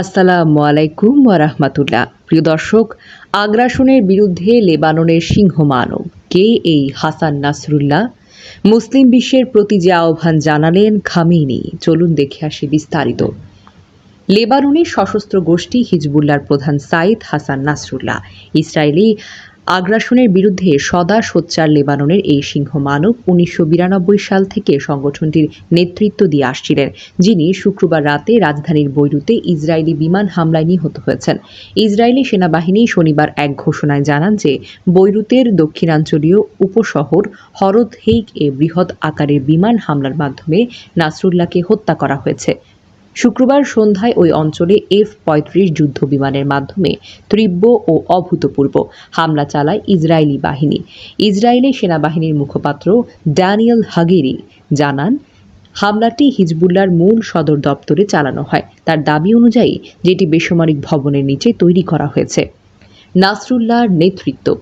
আসসালামু আলাইকুম রাহমাতুল্লাহ। প্রিয় দর্শক, আগ্রাসনের বিরুদ্ধে লেবাননের সিংহ মানব। কে এই হাসান নাসরুল্লাহ? মুসলিম বিশ্বের প্রতি যে আহ্বান জানালেন খামেনি, চলুন দেখে আসি বিস্তারিত। লেবাননের সশস্ত্র গোষ্ঠী হিজবুল্লার প্রধান সাইদ হাসান নাসরুল্লাহ। ইসরায়েলি আগ্রাসনের বিরুদ্ধে সদা সোচ্চার লেবাননের এই সিংহ মানব উনিশশো বিরানব্বই সাল থেকে সংগঠনটির নেতৃত্ব দিয়ে আসছিলেন, যিনি শুক্রবার রাতে রাজধানীর বৈরুতে ইসরায়েলি বিমান হামলায় নিহত হয়েছেন। ইসরায়েলি সেনাবাহিনী শনিবার এক ঘোষণায় জানান যে, বৈরুতের দক্ষিণাঞ্চলীয় উপশহর হরদ হেইক এ বৃহৎ আকারের বিমান হামলার মাধ্যমে নাসরুল্লাহকে হত্যা করা হয়েছে। শুক্রবার সন্ধ্যায় ওই অঞ্চলে এফ পঁয়ত্রিশ যুদ্ধ বিমানের মাধ্যমে তীব্র ও অভূতপূর্ব হামলা চালায় ইসরায়েলি বাহিনী। ইসরায়েলি সেনাবাহিনীর মুখপাত্র ড্যানিয়েল হাগেরি জানান, হামলাটি হিজবুল্লার মূল সদর দপ্তরে চালানো হয়। তার দাবি অনুযায়ী, যেটি বেসামরিক ভবনের নিচে তৈরি করা হয়েছে। নাসরুল্লাহর নেতৃত্ব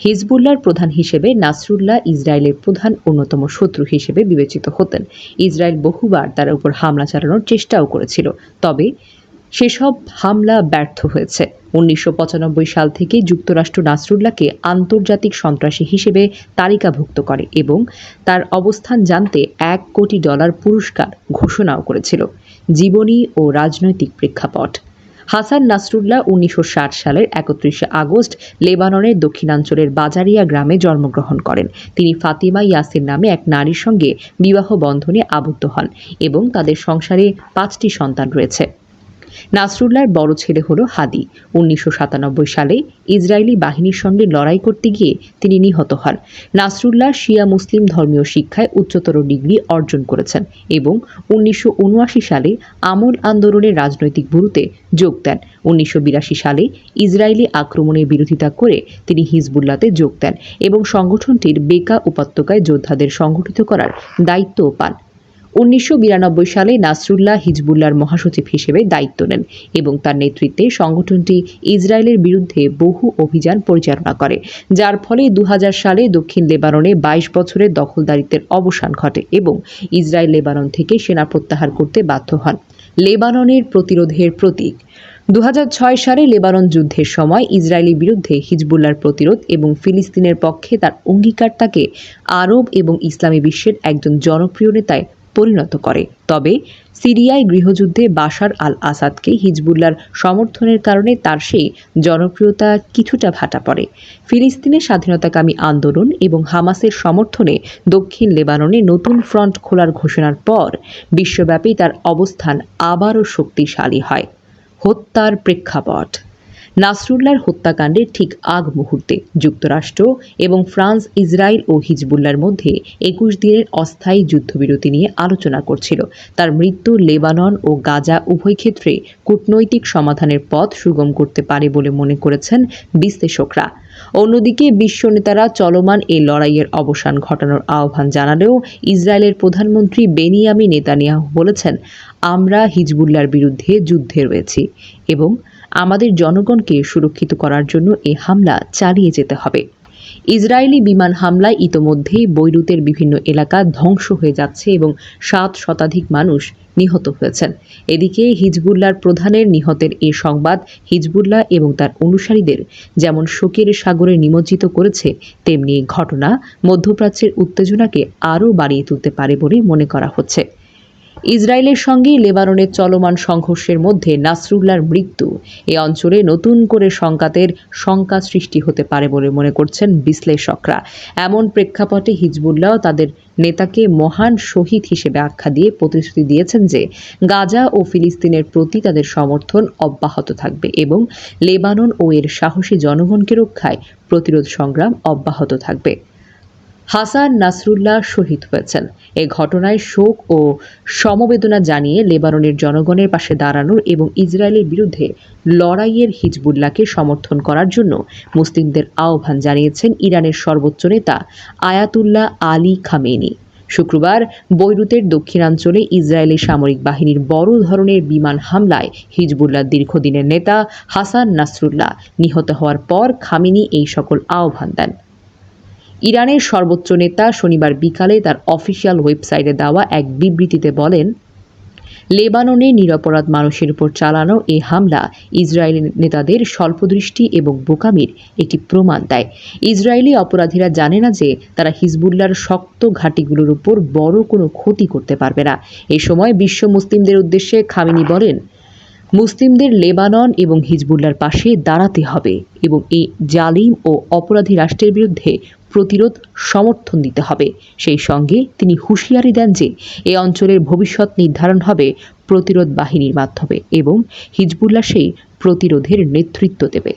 হিজবুল্লাহর প্রধান হিসেবে নাসরুল্লাহ ইসরায়েলের প্রধান অন্যতম শত্রু হিসেবে বিবেচিত হতেন। ইসরায়েল বহুবার তার উপর হামলা চালানোর চেষ্টাও করেছিল, তবে সেসব হামলা ব্যর্থ হয়েছে। উনিশশো পঁচানব্বই সাল থেকে যুক্তরাষ্ট্র নাসরুল্লাহকে আন্তর্জাতিক সন্ত্রাসী হিসেবে তালিকাভুক্ত করে এবং তার অবস্থান জানতে এক কোটি ডলার পুরস্কার ঘোষণাও করেছিল। জীবনী ও রাজনৈতিক প্রেক্ষাপট হাসান নাসরুল্লাহ উনিশশো ষাট সালের একত্রিশে আগস্ট লেবাননের দক্ষিণাঞ্চলের বাজারিয়া গ্রামে জন্মগ্রহণ করেন। তিনি ফাতিমা ইয়াসির নামে এক নারীর সঙ্গে বিবাহ বন্ধনে আবদ্ধ হন এবং তাদের সংসারে পাঁচটি সন্তান রয়েছে। নাসরুল্লাহর বড় ছেলে হল হাদি। উনিশশো সাতানব্বই সালে ইসরায়েলি বাহিনীর সঙ্গে লড়াই করতে গিয়ে তিনি নিহত হন। নাসরুল্লাহ শিয়া মুসলিম ধর্মীয় শিক্ষায় উচ্চতর ডিগ্রি অর্জন করেছেন এবং উনিশশো উনআশি সালে আমল আন্দোলনের রাজনৈতিক বুরুতে যোগ দেন। উনিশশো বিরাশি সালে ইসরায়েলি আক্রমণের বিরোধিতা করে তিনি হিজবুল্লাতে যোগ দেন এবং সংগঠনটির বেকা উপত্যকায় যোদ্ধাদের সংগঠিত করার দায়িত্বও পান। উনিশশো বিরানব্বই সালে নাসরুল্লাহ হিজবুল্লাহর মহাসচিব হিসেবে দায়িত্ব নেন এবং তার নেতৃত্বে সংগঠনটি ইসরায়েলের বিরুদ্ধে বহু অভিযান পরিচালনা করে, যার ফলে দু হাজার সালে দক্ষিণ লেবাননে বাইশ বছরের দখলদারিত্বের অবসান ঘটে এবং ইসরায়েল লেবানন থেকে সেনা প্রত্যাহার করতে বাধ্য হন। লেবাননের প্রতিরোধের প্রতীক। দু হাজার ছয় সালে লেবানন যুদ্ধের সময় ইসরায়েলের বিরুদ্ধে হিজবুল্লার প্রতিরোধ এবং ফিলিস্তিনের পক্ষে তার অঙ্গীকার তাকে আরব এবং ইসলামী বিশ্বের একজন জনপ্রিয় নেতায় পরিণত করে। তবে সিরিয়ায় গৃহযুদ্ধে বাশার আল আসাদকে হিজবুল্লার সমর্থনের কারণে তার সেই জনপ্রিয়তা কিছুটা ভাটা পড়ে। ফিলিস্তিনের স্বাধীনতাকামী আন্দোলন এবং হামাসের সমর্থনে দক্ষিণ লেবাননে নতুন ফ্রন্ট খোলার ঘোষণার পর বিশ্বব্যাপী তার অবস্থান আবারও শক্তিশালী হয়। হত্যার প্রেক্ষাপট নাসরুল্লাহর হত্যাকাণ্ডের ঠিক আগ মুহূর্তে যুক্তরাষ্ট্র এবং ফ্রান্স, ইসরায়েল ও হিজবুল্লার মধ্যে একুশ দিনের অস্থায়ী যুদ্ধবিরতি নিয়ে আলোচনা করছিল। তার মৃত্যু লেবানন ও গাজা উভয় ক্ষেত্রে কূটনৈতিক সমাধানের পথ সুগম করতে পারে বলে মনে করেছেন বিশ্লেষকরা। অন্যদিকে বিশ্ব নেতারা চলমান এই লড়াইয়ের অবসান ঘটানোর আহ্বান জানালেও ইসরায়েলের প্রধানমন্ত্রী বেনিয়ামি নেতানিয়াহু বলেছেন, আমরা হিজবুল্লার বিরুদ্ধে যুদ্ধে রয়েছি এবং আমাদের জনগণকে সুরক্ষিত করার জন্য এই হামলা চালিয়ে যেতে হবে। ইসরায়েলি বিমান হামলায় ইতোমধ্যেই বৈরুতের বিভিন্ন এলাকা ধ্বংস হয়ে যাচ্ছে এবং সাত শতাধিক মানুষ নিহত হয়েছেন। এদিকে হিজবুল্লার প্রধানের নিহতের এ সংবাদ হিজবুল্লাহ এবং তার অনুসারীদের যেমন শোকের সাগরে নিমজ্জিত করেছে, তেমনি ঘটনা মধ্যপ্রাচ্যের উত্তেজনাকে আরও বাড়িয়ে তুলতে পারে বলে মনে করা হচ্ছে। ইসরায়েলের সঙ্গে লেবাননের চলমান সংঘর্ষের মধ্যে নাসরুল্লাহর মৃত্যু। এ অঞ্চলে নতুন করে সংঘাতের শঙ্কা সৃষ্টি হতে পারে বলে মনে করছেন বিশ্লেষকরা। এমন প্রেক্ষাপটে হিজবুল্লাহ তাদের নেতাকে মহান শহীদ হিসেবে আখ্যা দিয়ে প্রতিশ্রুতি দিয়েছেন যে, গাজা ও ফিলিস্তিনের প্রতি তাদের সমর্থন অব্যাহত থাকবে এবং লেবানন ও এর সাহসী জনগণকে রক্ষায় প্রতিরোধ সংগ্রাম অব্যাহত থাকবে। হাসান নাসরুল্লাহ শহীদ হয়েছেন। এ ঘটনায় শোক ও সমবেদনা জানিয়ে লেবাননের জনগণের পাশে দাঁড়ানোর এবং ইসরায়েলের বিরুদ্ধে লড়াইয়ের হিজবুল্লাহকে সমর্থন করার জন্য মুসলিমদের আহ্বান জানিয়েছেন ইরানের সর্বোচ্চ নেতা আয়াতুল্লাহ আলী খামেনি। শুক্রবার বৈরুতের দক্ষিণাঞ্চলে ইসরায়েলি সামরিক বাহিনীর বড় ধরনের বিমান হামলায় হিজবুল্লাহ দীর্ঘদিনের নেতা হাসান নাসরুল্লাহ নিহত হওয়ার পর খামিনি এই সকল আহ্বান দেন। ইরানের সর্বোচ্চ নেতা শনিবার বিকালে তার অফিসিয়াল ওয়েবসাইটে দেওয়া এক বিবৃতিতে বলেন, লেবাননে নিরপরাধ মানুষের উপর চালানো এই হামলা ইসরায়েলি নেতাদের স্বল্পদৃষ্টি এবং বোকামির একটি প্রমাণ দেয়। ইসরায়েলি অপরাধীরা জানে না যে তারা হিজবুল্লার শক্ত ঘাঁটিগুলোর উপর বড় কোনো ক্ষতি করতে পারবে না। এ সময় বিশ্ব মুসলিমদের উদ্দেশ্যে খামিনি বলেন মুসলিমদের লেবানন এবং হিজবুল্লার পাশে দাঁড়াতে হবে এবং এই জালিম ও অপরাধী রাষ্ট্রের বিরুদ্ধে প্রতিরোধ সমর্থন দিতে হবে। সেই সঙ্গে তিনি হুঁশিয়ারি দেন যে, এ অঞ্চলের ভবিষ্যৎ নির্ধারণ হবে প্রতিরোধ বাহিনীর মাধ্যমে এবং হিজবুল্লাহ সেই প্রতিরোধের নেতৃত্ব দেবে।